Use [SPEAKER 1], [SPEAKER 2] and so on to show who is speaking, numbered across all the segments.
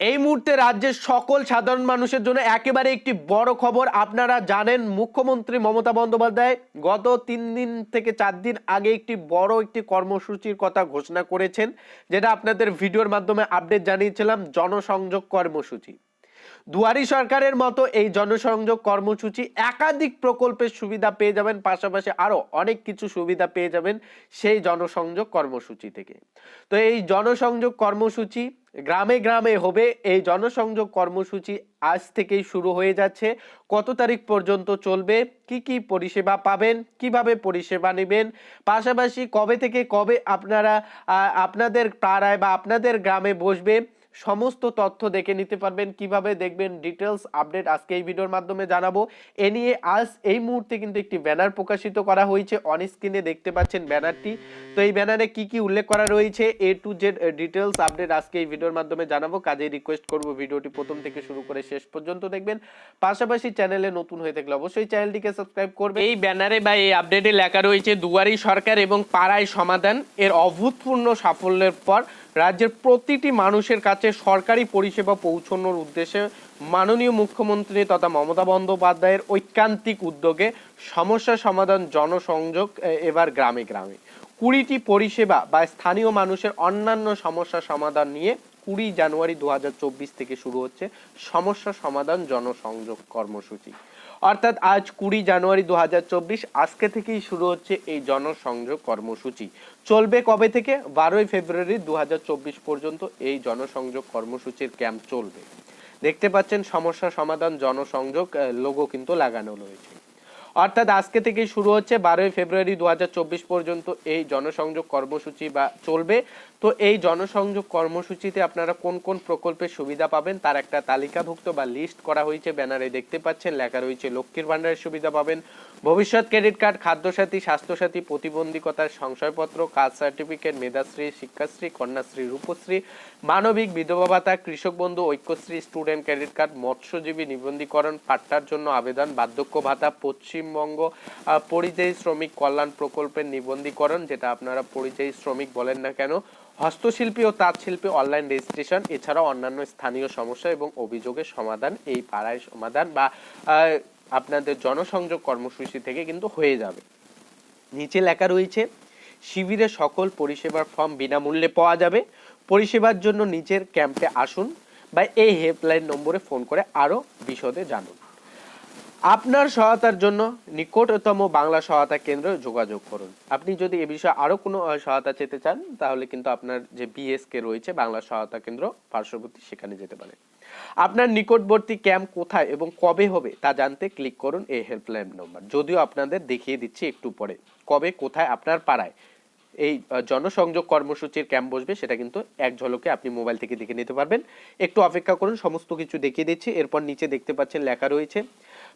[SPEAKER 1] এই মুহূর্তে রাজ্যের সকল সাধারণ মানুষের জন্য একেবারে একটি বড় খবর। আপনারা জানেন, মুখ্যমন্ত্রী মমতা বন্দ্যোপাধ্যায় গত তিন দিন থেকে চার দিন আগে একটি বড় একটি কর্মসূচির কথা ঘোষণা করেছেন, যেটা আপনাদের ভিডিওর মাধ্যমে আপডেট জানিয়েছিলাম, জনসংযোগ কর্মসূচি। দুয়ারি সরকারের মতো এই জনসংযোগ কর্মসূচি একাধিক প্রকল্পের সুবিধা পেয়ে যাবেন, পাশাপাশি আরও অনেক কিছু সুবিধা পেয়ে যাবেন সেই জনসংযোগ কর্মসূচি থেকে। তো এই জনসংযোগ কর্মসূচি গ্রামে গ্রামে হবে। এই জনসংযোগ কর্মসূচি আজ থেকেই শুরু হয়ে যাচ্ছে। কত তারিখ পর্যন্ত চলবে? কি কি পরিষেবা পাবেন? কীভাবে পরিষেবা নেবেন? পাশাপাশি কবে থেকে কবে আপনারা আপনাদের পাড়ায় বা আপনাদের গ্রামে বসবে? সমস্ত তথ্য দেখে নিতে পারবেন। কীভাবে দেখবেন ডিটেলস আপডেট আজকে এই ভিডিওর মাধ্যমে জানাব। এ নিয়ে আজ এই মুহূর্তে কিন্তু একটি ব্যানার প্রকাশিত করা হয়েছে। অন স্ক্রিনে দেখতে পাচ্ছেন ব্যানারটি। তো এই ব্যানারে কি কি উল্লেখ করা রয়েছে? A to Z details update আজকে এই ভিডিওর মাধ্যমে জানাব। কাজে রিকোয়েস্ট করব ভিডিওটি প্রথম থেকে শুরু করে শেষ পর্যন্ত দেখবেন। পাশাপাশি চ্যানেলে নতুন হয়ে থাকলে অবশ্যই চ্যানেলটিকে সাবস্ক্রাইব করবে এই ব্যানারে বা এই আপডেটে লেখা রয়েছে, দুয়ারি সরকার এবং পাড়ায় সমাধান। এর অভূতপূর্ণ সাফল্যের পর রাজ্যের প্রতিটি মানুষের কাছে সরকারি পরিষেবা পৌঁছানোর উদ্দেশ্যে মাননীয় মুখ্যমন্ত্রী তথা মমতা বন্দ্যোপাধ্যায়ের ঐকান্তিক উদ্যোগে সমস্যা সমাধান জনসংযোগ এবার গ্রামে গ্রামে। কুড়িটি পরিষেবা বা স্থানীয় মানুষের অন্যান্য সমস্যা সমাধান নিয়ে কুড়ি জানুয়ারি দু হাজার চব্বিশ থেকে শুরু হচ্ছে সমস্যা সমাধান জনসংযোগ কর্মসূচি। অর্থাৎ আজ কুড়ি জানুয়ারি দুহাজার চব্বিশ, আজকে থেকেই শুরু হচ্ছে এই জনসংযোগ কর্মসূচি। চলবে কবে থেকে? বারোই ফেব্রুয়ারি দুহাজার চব্বিশ পর্যন্ত এই জনসংযোগ কর্মসূচির ক্যাম্প চলবে। দেখতে পাচ্ছেন সমস্যা সমাধান, জনসংযোগ লোগো কিন্তু লাগানো রয়েছে। অর্থাৎ আজকে থেকে শুরু হচ্ছে বারোই ফেব্রুয়ারি দু হাজার চব্বিশ পর্যন্ত এই জনসংযোগ কর্মসূচি বা চলবে। তো এই জনসংযোগ কর্মসূচিতে আপনারা কোন কোন প্রকল্পের সুবিধা পাবেন? তার একটা তালিকাভুক্ত বা লিস্ট করা হয়েছে ব্যানারে দেখতে পাচ্ছেন, লেখা রয়েছে লক্ষ্মীর ভাণ্ডারের সুবিধা পাবেন। ভবিষ্যৎ ক্রেডিট কার্ড খাদ্যসাথী, স্বাস্থ্যসাথী, প্রতিবন্ধকতার সংশয়পত্র, কাজ সার্টিফিকেট মেধাশ্রী, শিক্ষাশ্রী, কন্যাশ্রী, রূপশ্রী, মানবিক, বিধবা ভাতা, কৃষক বন্ধু, ঐক্যশ্রী স্টুডেন্ট ক্রেডিট কার্ড মৎস্যজীবী নিবন্ধীকরণ পাট্টার জন্য আবেদন, বার্ধক্য ভাতা, পশ্চিমবঙ্গ পরিযায়ী শ্রমিক কল্যাণ প্রকল্পের নিবন্ধীকরণ, যেটা আপনারা পরিযায়ী শ্রমিক বলেন না কেন হস্তশিল্পী ও তাঁতশিল্পী অনলাইন রেজিস্ট্রেশন এছাড়াও অন্যান্য স্থানীয় সমস্যা এবং অভিযোগের সমাধান এই পাড়ায় সমাধান বা আপনাদের জনসংযোগ কর্মসূচি থেকে কিন্তু হয়ে যাবে। নিচে লেখা রয়েছে, শিবিরে সকল পরিষেবার ফর্ম বিনামূল্যে পাওয়া যাবে। পরিষেবার জন্য নিচের ক্যাম্পে আসুন বা এই হেল্পলাইন নম্বরে ফোন করে আরও বিশদে জানুন। আপনার সহায়তার জন্য নিকটতম বাংলা সহায়তা কেন্দ্রে যোগাযোগ করুন। আপনি যদি এ বিষয়ে আরও কোনো সহায়তা চেতে চান, তাহলে কিন্তু আপনার যে বিএসকে রয়েছে, বাংলা সহায়তা কেন্দ্র পার্শ্ববর্তী সেখানে যেতে পারে। আপনার নিকটবর্তী ক্যাম্প কোথায় এবং কবে হবে, তা জানতে ক্লিক করুন এই হেল্পলাইন নম্বর। যদিও আপনাদের দেখিয়ে দিচ্ছি একটু পরে, কবে, কোথায়, আপনার পাড়ায় এই জনসংযোগ কর্মসূচির ক্যাম্প বসবে, সেটা কিন্তু এক ঝলকে আপনি মোবাইল থেকে দেখে নিতে পারবেন। একটু অপেক্ষা করুন, সমস্ত কিছু দেখিয়ে দিচ্ছি, এরপর নিচে দেখতে পাচ্ছেন লেখা রয়েছে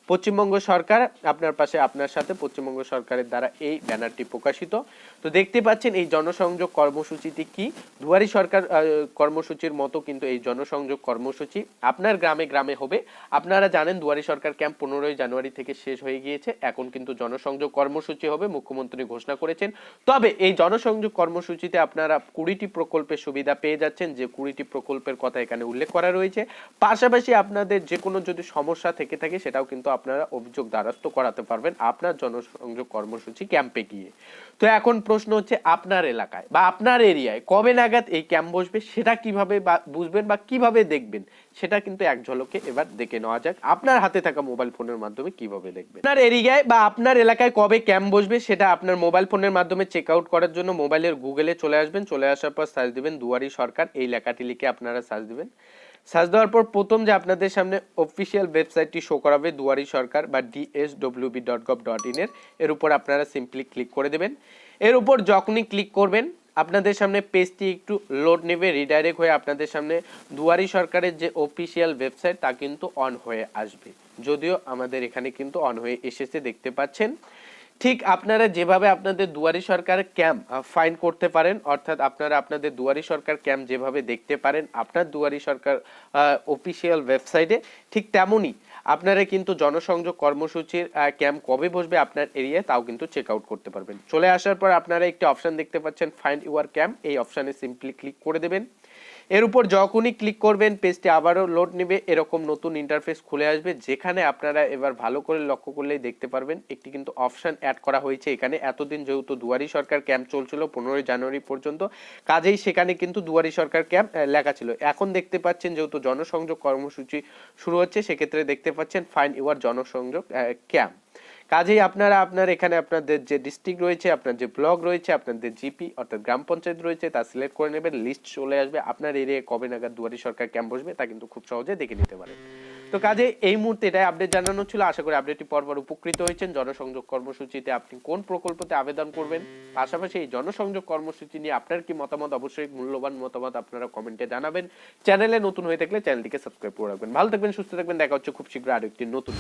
[SPEAKER 1] পশ্চিমবঙ্গ সরকার আপনার পাশে, আপনার সাথে পশ্চিমবঙ্গ সরকারের দ্বারা এই ব্যানারটি প্রকাশিত। তো দেখতে পাচ্ছেন এই জনসংযোগ কর্মসূচিটি কি? দুয়ারি সরকার কর্মসূচির মতো কিন্তু এই জনসংযোগ কর্মসূচি আপনার গ্রামে গ্রামে হবে। আপনারা জানেন দুয়ারি সরকার ক্যাম্প পনেরোই জানুয়ারি থেকে শেষ হয়ে গিয়েছে। এখন কিন্তু জনসংযোগ কর্মসূচি হবে, মুখ্যমন্ত্রী ঘোষণা করেছেন। তবে এই জনসংযোগ কর্মসূচিতে আপনারা কুড়িটি প্রকল্পের সুবিধা পেয়ে যাচ্ছেন, যে কুড়িটি প্রকল্পের কথা এখানে উল্লেখ করা রয়েছে। পাশাপাশি আপনাদের যে কোনো যদি সমস্যা থেকে থাকে, সেটাও কিন্তু আপনারা অভিযোগ দ্বারস্থ করাতে পারবেন আপনার জনসংযোগ কর্মসূচি ক্যাম্পে গিয়ে। তো এখন প্রশ্ন হচ্ছে আপনার এলাকায় বা আপনার এরিয়ায় কবে নাগাদ এই ক্যাম্প বসবে, সেটা কীভাবে বুঝবেন বা কীভাবে দেখবেন, সেটা কিন্তু এক ঝলকে এবার দেখে নেওয়া যাক। আপনার হাতে থাকা মোবাইল ফোনের মাধ্যমে কীভাবে দেখবেন? আপনার এরিয়ায় বা আপনার এলাকায় কবে ক্যাম্প বসবে, সেটা আপনার মোবাইল ফোনের মাধ্যমে চেক আউট করার জন্য মোবাইলের গুগলে চলে আসবেন। চলে আসার পর সার্চ দিবেন দুয়ারি সরকার, এই লেখাটি লিখে আপনারা সার্চ দিবেন। সার্চ দেওয়ার পর প্রথম যে আপনাদের সামনে অফিসিয়াল ওয়েবসাইটটি শো করাবে দুয়ারি সরকার বা ডিএসডব্লিউবি ডট গভ ডট ইনের এর উপর আপনারা সিম্পলি ক্লিক করে দেবেন। এর উপর যখনই ক্লিক করবেন, আপনাদের সামনে পেজটি একটু লোড নেবে রিডাইরেক্ট হয়ে আপনাদের সামনে দুয়ারি সরকারের যে অফিসিয়াল ওয়েবসাইট তা কিন্তু অন হয়ে আসবে। যদিও আমাদের এখানে কিন্তু অন হয়ে এসেছে, দেখতে পাচ্ছেন। ঠিক আপনারা যেভাবে আপনাদের দুয়ারি সরকার ক্যাম্প ফাইন করতে পারেন, অর্থাৎ আপনারা আপনাদের দুয়ারি সরকার ক্যাম্প যেভাবে দেখতে পারেন আপনার দুয়ারি সরকার অফিসিয়াল ওয়েবসাইটে ঠিক তেমনই আপনারা কিন্তু জনসংযোগ কর্মসূচির ক্যাম্প কবে বসবে আপনার এরিয়ায় তাও কিন্তু চেক আউট করতে পারবেন। চলে আসার পর আপনারা একটি অপশন দেখতে পাচ্ছেন ফাইন্ড ইউর ক্যাম্প এই অপশানে সিম্পলি ক্লিক করে দেবেন। এর উপর যখনই ক্লিক করবেন পেজটি আবারও লোড নেবে, এরকম নতুন ইন্টারফেস খুলে আসবে, যেখানে আপনারা এবার ভালো করে লক্ষ্য করলেই দেখতে পারবেন, একটি কিন্তু অপশন অ্যাড করা হয়েছে এখানে। এতদিন যেহেতু দুয়ারি সরকার ক্যাম্প চলছিল, পনেরোই জানুয়ারি পর্যন্ত, কাজেই সেখানে কিন্তু দুয়ারি সরকার ক্যাম্প লেখা ছিল। এখন দেখতে পাচ্ছেন যেহেতু জনসংযোগ কর্মসূচি শুরু হচ্ছে, সেক্ষেত্রে দেখতে পাচ্ছেন ফাইন ইউর জনসংযোগ ক্যাম্প কাজেই আপনারা আপনার এখানে আপনাদের যে ডিস্ট্রিক্ট রয়েছে, আপনার যে ব্লক রয়েছে, আপনাদের জিপি অর্থাৎ গ্রাম পঞ্চায়েত রয়েছে, তা সিলেক্ট করে নেবেন লিস্ট চলে আসবে। আপনার এরিয়ায় কবে নাগাদ দুয়ারি সরকার ক্যাম্প বসবে, তা কিন্তু খুব সহজে দেখে নিতে পারেন। তো কাজে এই মুহূর্তে এটাই আপডেট জানানো ছিল। আশা করি আপডেটটি পরপর উপকৃত হয়েছেন। জনসংযোগ কর্মসূচিতে আপনি কোন প্রকল্পতে আবেদন করবেন, পাশাপাশি এই জনসংযোগ কর্মসূচি নিয়ে আপনার কি মতামত, অবশ্যই মূল্যবান মতামত আপনারা কমেন্টে জানাবেন। চ্যানেলে নতুন হয়ে থাকলে চ্যানেলটিকে সাবস্ক্রাইব করে রাখবেন। ভালো থাকবেন, সুস্থ থাকবেন। দেখা হচ্ছে খুব শীঘ্র আরও একটি নতুন।